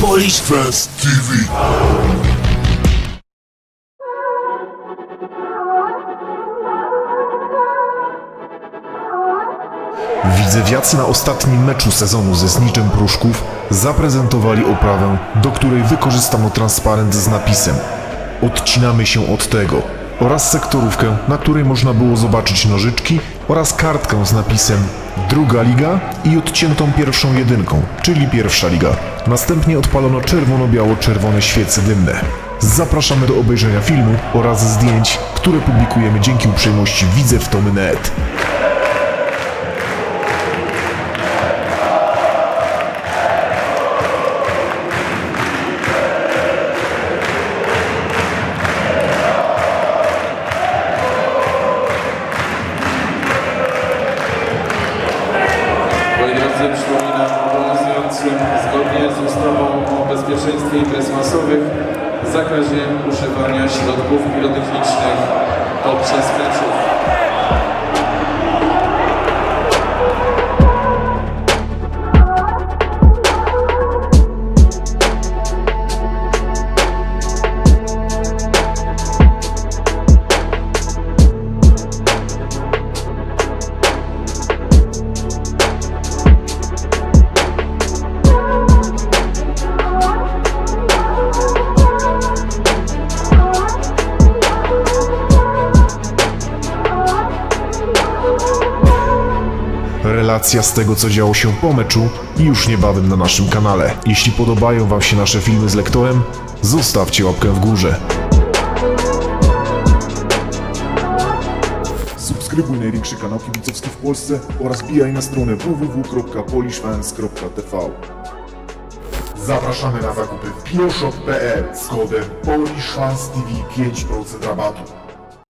Polish Fans TV. Widzewiacy na ostatnim meczu sezonu ze Zniczem Pruszków. Zaprezentowali oprawę, do której wykorzystano transparent z napisem. Odcinamy się od tego oraz sektorówkę, na której można było zobaczyć nożyczki oraz kartkę z napisem Druga Liga i odciętą pierwszą jedynką, czyli pierwsza liga. Następnie odpalono czerwono-biało-czerwone świece dymne. Zapraszamy do obejrzenia filmu oraz zdjęć, które publikujemy dzięki uprzejmości Widzew zgodnie z ustawą o bezpieczeństwie imprez masowych zakazie używania środków pirotechnicznych podczas meczów. Relacja z tego, co działo się po meczu, już niebawem na naszym kanale. Jeśli podobają Wam się nasze filmy z lektorem, zostawcie łapkę w górze. Subskrybuj największy kanał kibicowski w Polsce oraz bijaj na stronę www.polishfans.tv Zapraszamy na zakupy w bioshop.pl z kodem PolishFansTV 5% rabatu.